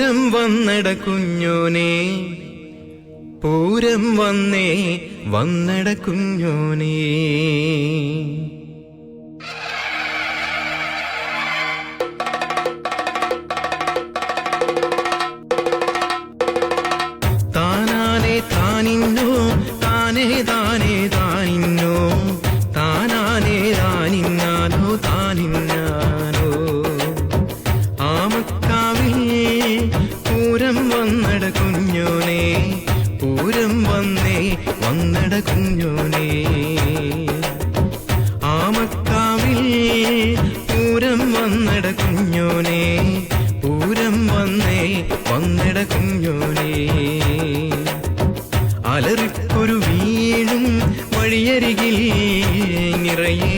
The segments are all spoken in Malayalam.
വന്നട കുഞ്ഞോനെ പൂരം വന്നേ വന്നട കുഞ്ഞോനെ. വന്നട കുഞ്ഞോനെ പൂരം വന്നേ വന്നട കുഞ്ഞോനെ. ആമക്കാവിൽ പൂരം വന്നട കുഞ്ഞോനെ പൂരം വന്നേ വന്നട കുഞ്ഞോനെ. അലറിപ്പൊരു വീണും വഴിയരികിൽ നിറയെ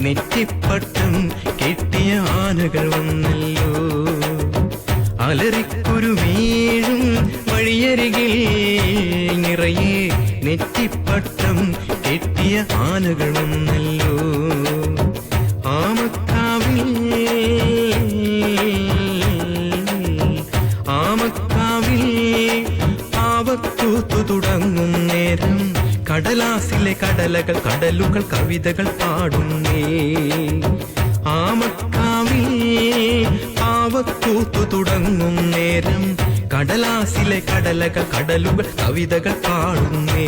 നെറ്റിപ്പട്ടം കെട്ടിയ ആനകൾ വന്നല്ലോ. അലറിപ്പൊരു വീഴും വഴിയരികിൽ നിറയെ നെറ്റിപ്പട്ടം കെട്ടിയ ആനകളൊന്നല്ലോ. ആമക്കാവിൽ ആമക്കാവിൽ ആവത്തൂത്തു തുടങ്ങും നേരം കടലാസിലെ കടലകൾ കടലുകൾ കവിതകൾ പാടുന്നേ. ആമക്കാവിൽ പാവക്കൂത്തു തുടങ്ങും നേരം കടലാസിലെ കടലക കടലുകൾ കവിതകൾ പാടുന്നേ.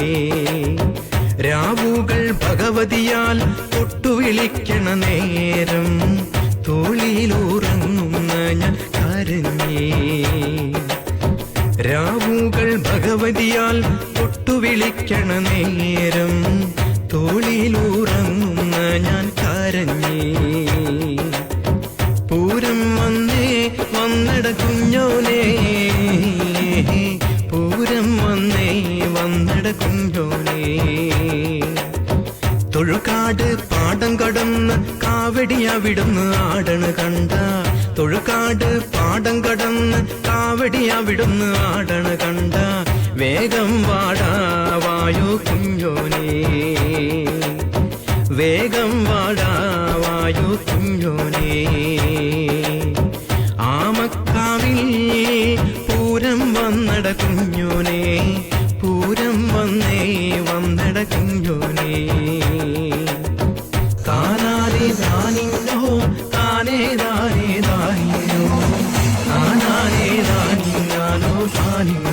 രാവുകൾ ഭഗവതിയാൽ തൊട്ടുവിളിക്കണ നേരം തോളിയിലുറങ്ങുന്ന ഞാൻ കരഞ്ഞേ. രാവുകൾ ഭഗവതിയാൽ തൊട്ടുവിളിക്കണ നേരം തോളിയിലുറങ്ങുന്ന ഞാൻ കരഞ്ഞേ. പൂരം വന്നേ വന്നട ജോലേ തൊഴുകാട് പാടം കടന്ന് കാവടി അവിടുന്ന് ആടണ് കണ്ട. തൊഴുകാട് പാടം കടന്ന് കാവടി അവിടുന്ന് ആടണ് കണ്ട. വേഗം വാടാ വായോ കുഞ്ഞോനേ. വേഗം വാടാ വായോ കുഞ്ഞോനെ വന്നട കുഞ്ഞോനെ പൂരം വന്നേ വന്നട കുഞ്ഞോനെ. താനാലെ താനിന്നോ താനേ താനേ താനിന്നോ താനാലെ താനിന്നാനോ താനിന്നോ